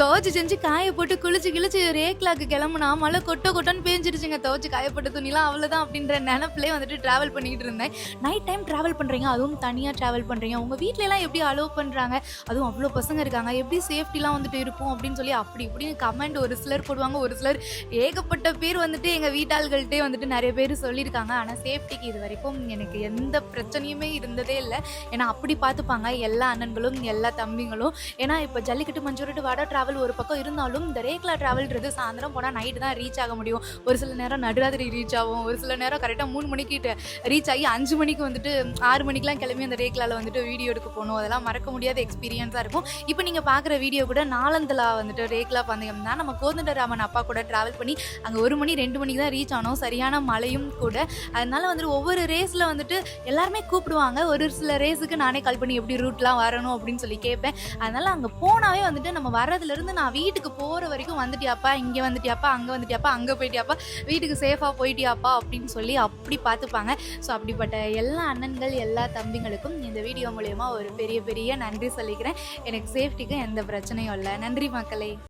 துவச்சி செஞ்சு காய போட்டு குளிச்சு கிழிச்சு ரேக்லாக்கு கிளம்புனா மழை கொட்ட கொட்டன்னு பேஞ்சிருச்சுங்க. துவச்சி காயப்பட்ட துணிலாம் அவ்வளோதான் அப்படின்ற நினப்பிலே வந்துட்டு ட்ராவல் பண்ணிக்கிட்டு இருந்தேன். நைட் டைம் ட்ராவல் பண்ணுறீங்க அதுவும் தனியாக ட்ராவல் பண்ணுறீங்க உங்கள் வீட்லலாம் எப்படி அலோவ் பண்ணுறாங்க அதுவும் அவ்வளோ பசங்க இருக்காங்க எப்படி சேஃப்டிலாம் வந்துட்டு இருக்கும் அப்படின்னு சொல்லி அப்படி இப்படின்னு கமெண்ட் ஒரு சிலர் போடுவாங்க ஒரு சிலர் ஏகப்பட்ட பேர் வந்துட்டு எங்கள் வீட்டாள்கள்ட்டே வந்துட்டு நிறைய பேர் சொல்லியிருக்காங்க. ஆனால் சேஃப்டிக்கு இது வரைக்கும் எனக்கு எந்த பிரச்சனையுமே இருந்ததே இல்லை. ஏன்னா அப்படி பார்த்துப்பாங்க எல்லா அண்ணன்களும் எல்லா தம்பிங்களும். ஏன்னா இப்போ ஜல்லிக்கட்டு மஞ்சூரிட்டு வட டிராவல் ட்ராவல் ஒரு பக்கம் இருந்தாலும் இந்த ரேக்லா ட்ராவல்ன்றது சாயந்தரம் போனால் நைட்டு தான் ரீச் ஆக முடியும். ஒரு சில நேரம் நடுராத்திரி ரீச் ஆகும். ஒரு சில நேரம் கரெக்டாக மூணு மணிக்கு ரீச் ஆகி அஞ்சு மணிக்கு வந்துட்டு ஆறு மணிக்கெலாம் கிளம்பி அந்த ரேக்லாவில் வந்துட்டு வீடியோ எடுக்க போகணும். அதெல்லாம் மறக்க முடியாத எக்ஸ்பீரியன்ஸாக இருக்கும். இப்போ நீங்கள் பார்க்குற வீடியோ கூட நாலந்தலா வந்துட்டு ரேக்லா பந்தயம் தான். நம்ம கோதண்டராமன் அப்பா கூட ட்ராவல் பண்ணி அங்கே ஒரு மணி ரெண்டு மணிக்கு தான் ரீச் ஆனோம். சரியான மழையும் கூட. அதனால வந்துட்டு ஒவ்வொரு ரேஸில் வந்துட்டு எல்லாருமே கூப்பிடுவாங்க. ஒரு சில ரேஸுக்கு நானே கால் பண்ணி எப்படி ரூட்லாம் வரணும் அப்படின்னு சொல்லி கேட்பேன். அதனால் அங்கே போனாவே வந்துட்டு நம்ம இருந்து நான் வீட்டுக்கு போகிற வரைக்கும் வந்துட்டியாப்பா இங்கே வந்துட்டியாப்பா அங்கே வந்துட்டியாப்பா அங்கே போயிட்டியாப்பா வீட்டுக்கு சேஃபாக போயிட்டியாப்பா அப்படின்னு சொல்லி அப்படி பார்த்துப்பாங்க. ஸோ அப்படிப்பட்ட எல்லா அண்ணன்கள் எல்லா தம்பிங்களுக்கும் இந்த வீடியோ மூலயமா ஒரு பெரிய பெரிய நன்றி சொல்லிக்கிறேன். எனக்கு சேஃப்டிக்கு எந்த பிரச்சனையும் இல்லை. நன்றி மக்களே.